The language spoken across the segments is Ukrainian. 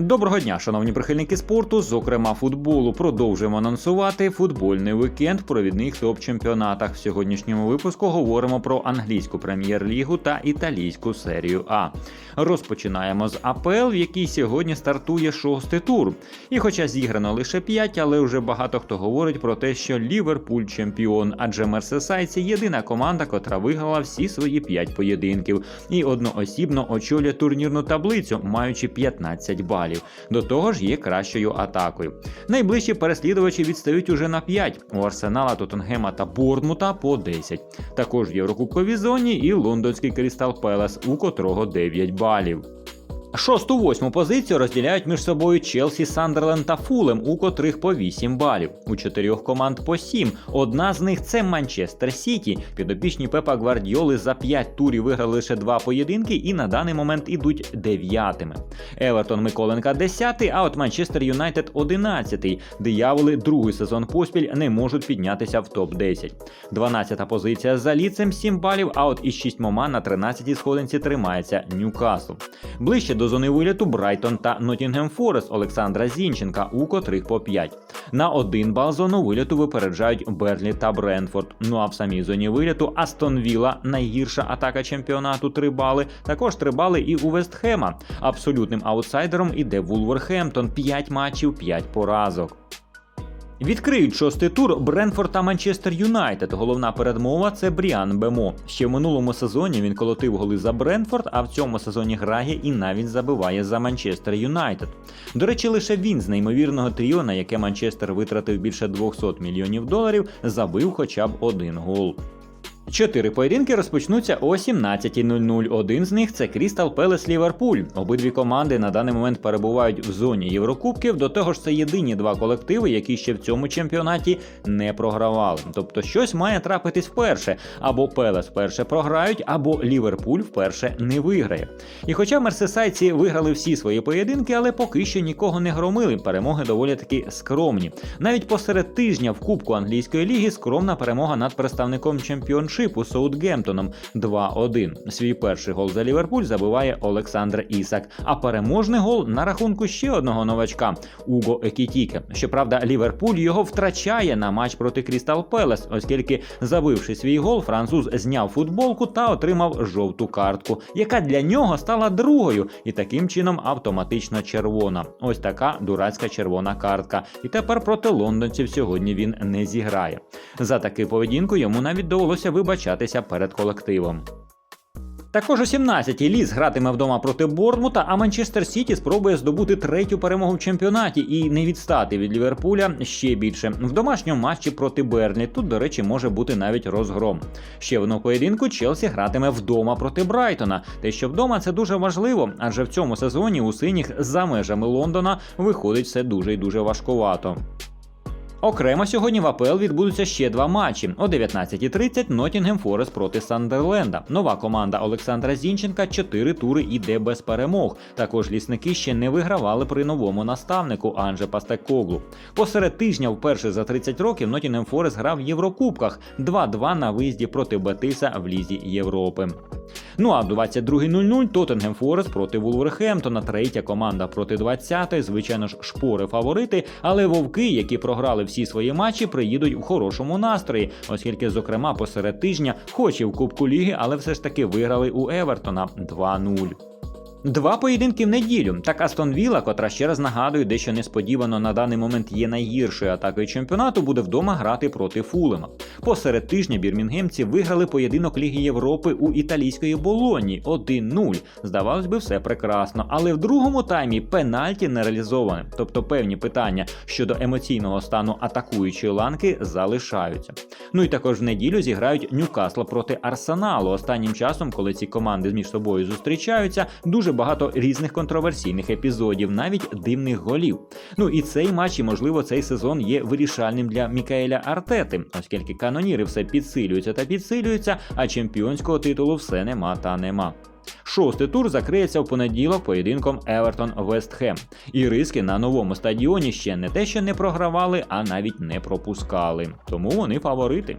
Доброго дня, шановні прихильники спорту, зокрема футболу. Продовжуємо анонсувати футбольний вікенд в провідних топ-чемпіонатах. В сьогоднішньому випуску говоримо про англійську прем'єр-лігу та італійську серію А. Розпочинаємо з АПЛ, в якій сьогодні стартує шостий тур. І хоча зіграно лише 5, але вже багато хто говорить про те, що Ліверпуль чемпіон, адже Мерсесайці єдина команда, котра виграла всі свої 5 поєдинків, і одноосібно очолює турнірну таблицю, маючи 15 балів. До того ж, є кращою атакою. Найближчі переслідувачі відстають уже на 5, у Арсенала, Тоттенгема та Борнмута по 10. Також в Єврокубковій зоні і лондонський Крістал Пелес, у котрого 9 балів. Шосту восьму позицію розділяють між собою Челсі, Сандерленд та Фулем, у котрих по 8 балів. У чотирьох команд по 7. Одна з них це Манчестер Сіті. Підопічні Пепа Гвардіоли за 5 турів виграли лише два поєдинки і на даний момент ідуть дев'ятими. Евертон Миколенка 10, а от Манчестер Юнайтед 11. Дияволи другий сезон поспіль не можуть піднятися в топ-10. 12-та позиція за ліцем 7 балів, а от із 6 на 13-й сходинці тримається Ньюкасл. Ближче до зони виліту Брайтон та Ноттінгем Форест Олександра Зінченка, у котрих по 5. На один бал зону виліту випереджають Берлі та Бренфорд. Ну а в самій зоні виліту Астон Вілла, найгірша атака чемпіонату 3 бали. Також 3 бали і у Вестхема. Абсолютним аутсайдером іде Вулверхемптон 5 матчів, 5 поразок. Відкриють шостий тур Бренфорд та Манчестер Юнайтед. Головна передмова це Бріан Бемо. Ще в минулому сезоні він колотив голи за Бренфорд, а в цьому сезоні грає і навіть забиває за Манчестер Юнайтед. До речі, лише він з неймовірного тріо, на яке Манчестер витратив більше 200 мільйонів доларів, забив хоча б один гол. Чотири поєдинки розпочнуться о 17.00. Один з них це Крістал Пелес Ліверпуль. Обидві команди на даний момент перебувають в зоні Єврокубків. До того ж, це єдині два колективи, які ще в цьому чемпіонаті не програвали. Тобто щось має трапитись вперше. Або Пелес вперше програють, або Ліверпуль вперше не виграє. І хоча мерсесайці виграли всі свої поєдинки, але поки що нікого не громили. Перемоги доволі таки скромні. Навіть посеред тижня в Кубку англійської ліги скромна перемога над представником чемпіоншипу Саутгемптоном 2-1. Свій перший гол за Ліверпуль забиває Олександр Ісак. А переможний гол на рахунку ще одного новачка Уго Екітіке. Щоправда, Ліверпуль його втрачає на матч проти Крістал Пелес, оскільки, забивши свій гол, француз зняв футболку та отримав жовту картку, яка для нього стала другою, і таким чином автоматично червона. Ось така дурацька червона картка. І тепер проти лондонців сьогодні він не зіграє. За таку поведінку йому навіть довелося вибачатися перед колективом. Також о 17-й ліс гратиме вдома проти Борнмута, а Манчестер Сіті спробує здобути третю перемогу в чемпіонаті і не відстати від Ліверпуля ще більше. В домашньому матчі проти Берлі тут, до речі, може бути навіть розгром. Ще в одному поєдинку Челсі гратиме вдома проти Брайтона. Те, що вдома це дуже важливо, адже в цьому сезоні у синіх за межами Лондона виходить все дуже і дуже важкувато. Окремо сьогодні в АПЛ відбудуться ще два матчі. О 19.30 Ноттінгем Форест проти Сандерленда. Нова команда Олександра Зінченка чотири тури іде без перемог. Також лісники ще не вигравали при новому наставнику Анже Пастекоглу. Посеред тижня, вперше за 30 років, Ноттінгем Форест грав в Єврокубках 2-2 на виїзді проти Бетиса в Лізі Європи. Ну а в 22.00 Тоттенгем Форест проти Вулверхемптона. Третя команда проти 20-ї. Звичайно ж, шпори фаворити, але вовки, які програли всі свої матчі, приїдуть в хорошому настрої, оскільки, зокрема, посеред тижня, хоч і в Кубку Ліги, але все ж таки виграли у Евертона 2-0. Два поєдинки в неділю. Так Астон Вілла, котра ще раз нагадую, дещо несподівано на даний момент є найгіршою атакою чемпіонату, буде вдома грати проти Фулема. Посеред тижня бірмінгемці виграли поєдинок Ліги Європи у італійської Болоні 1-0. Здавалось би, все прекрасно. Але в другому таймі пенальті не реалізоване. Тобто певні питання щодо емоційного стану атакуючої ланки залишаються. Ну і також в неділю зіграють Ньюкасла проти Арсеналу. Останнім часом, коли ці команди між собою зустрічаються, дуже багато різних контроверсійних епізодів, навіть дивних голів. Ну і цей матч, і можливо, цей сезон є вирішальним для Мікаеля Артети, оскільки каноніри все підсилюються та підсилюються, а чемпіонського титулу все нема та нема. Шостий тур закриється в понеділок поєдинком Евертон Вестхем. І риски на новому стадіоні ще не те, що не програвали, а навіть не пропускали. Тому вони фаворити.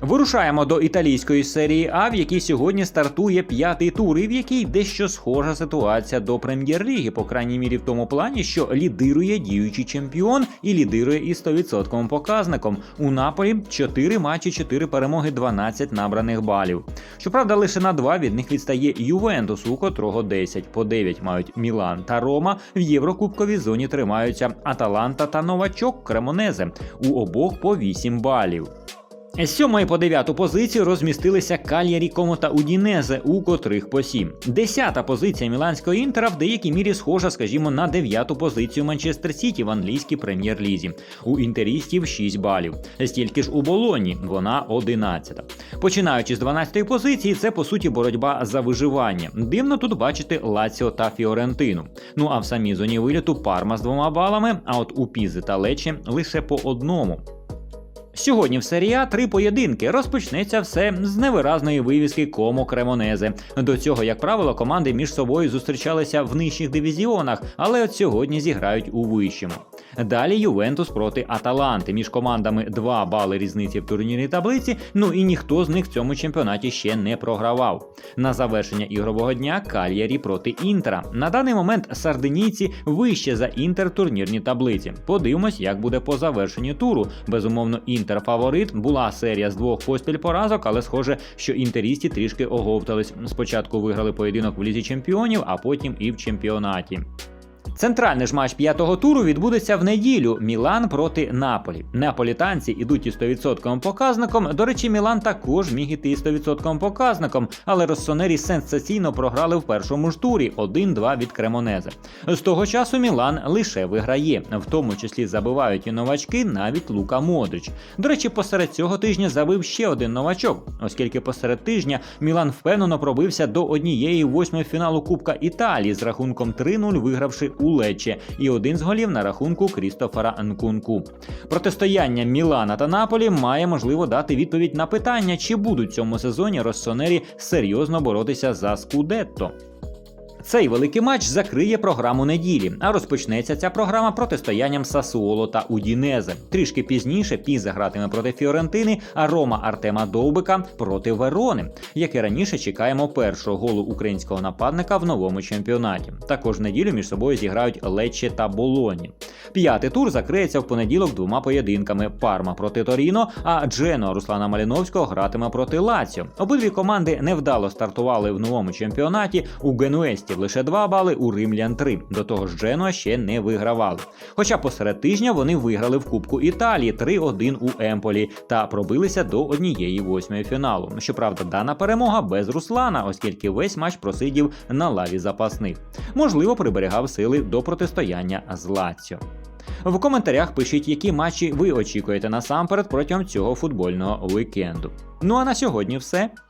Вирушаємо до італійської серії А, в якій сьогодні стартує п'ятий тур, і в якій дещо схожа ситуація до прем'єр-ліги, по крайній мірі в тому плані, що лідирує діючий чемпіон і лідирує із 100% показником. У Наполі 4 матчі, 4 перемоги, 12 набраних балів. Щоправда, лише на 2 від них відстає Ювентус, у котрого 10 по 9 мають Мілан та Рома. В Єврокубковій зоні тримаються Аталанта та Новачок Кремонезе. У обох по 8 балів. З сьомої по дев'яту позицію розмістилися Кальярі Комо та Удінезе, у котрих по сім. Десята позиція міланського інтера в деякій мірі схожа, скажімо, на дев'яту позицію Манчестер Сіті в англійській прем'єр-лізі. У інтерістів 6 балів. Стільки ж у Болоні, вона 11. Починаючи з 12-ї позиції, це по суті боротьба за виживання. Дивно тут бачити Лаціо та Фіорентину. Ну а в самій зоні виліту Парма з двома балами, а от у Пізи та Лечі лише по одному. Сьогодні в серії А три поєдинки. Розпочнеться все з невиразної вивіски Комо Кремонезе. До цього, як правило, команди між собою зустрічалися в нижчих дивізіонах, але от сьогодні зіграють у вищому. Далі Ювентус проти Аталанти. Між командами 2 бали різниці в турнірній таблиці. Ну і ніхто з них в цьому чемпіонаті ще не програвав. На завершення ігрового дня Кальярі проти Інтера. На даний момент сардинійці вище за інтер турнірній таблиці. Подивимось, як буде по завершенні туру. Безумовно, інтер фаворит. Була серія з двох поспіль поразок, але схоже, що інтерісті трішки оговтались. Спочатку виграли поєдинок в лізі чемпіонів, а потім і в чемпіонаті. Центральний ж матч п'ятого туру відбудеться в неділю. Мілан проти Наполі. Наполітанці ідуть із 100% показником. До речі, Мілан також міг іти із 100% показником, але Россонері сенсаційно програли в першому ж турі 1-2 від Кремонезе. З того часу Мілан лише виграє, в тому числі забивають і новачки, навіть Лука Модрич. До речі, посеред цього тижня забив ще один новачок, оскільки посеред тижня Мілан впевнено пробився до однієї восьмої фіналу Кубка Італії з рахунком 3-0, вигравши у Лече, і один з голів на рахунку Крістофера Нкунку. Протистояння Мілана та Наполі має можливо дати відповідь на питання, чи будуть цьому сезоні Россонері серйозно боротися за Скудетто. Цей великий матч закриє програму неділі, а розпочнеться ця програма протистоянням Сасуоло та Удінезе. Трішки пізніше Піза гратиме проти Фіорентини, а Рома Артема Довбика проти Верони, як і раніше чекаємо першого голу українського нападника в новому чемпіонаті. Також в неділю між собою зіграють Лечче та Болоні. П'ятий тур закриється в понеділок двома поєдинками: Парма проти Торіно, а Джено Руслана Маліновського гратиме проти Лаціо. Обидві команди невдало стартували в новому чемпіонаті. У Генуесті лише 2 бали, у Римлян 3. До того ж, Джено ще не вигравали. Хоча посеред тижня вони виграли в Кубку Італії 3-1 у Емполі та пробилися до однієї восьмої фіналу. Щоправда, дана перемога без Руслана, оскільки весь матч просидів на лаві запасних. Можливо, приберігав сили до протистояння з Лаціо. В коментарях пишіть, які матчі ви очікуєте насамперед протягом цього футбольного вікенду. Ну а на сьогодні все.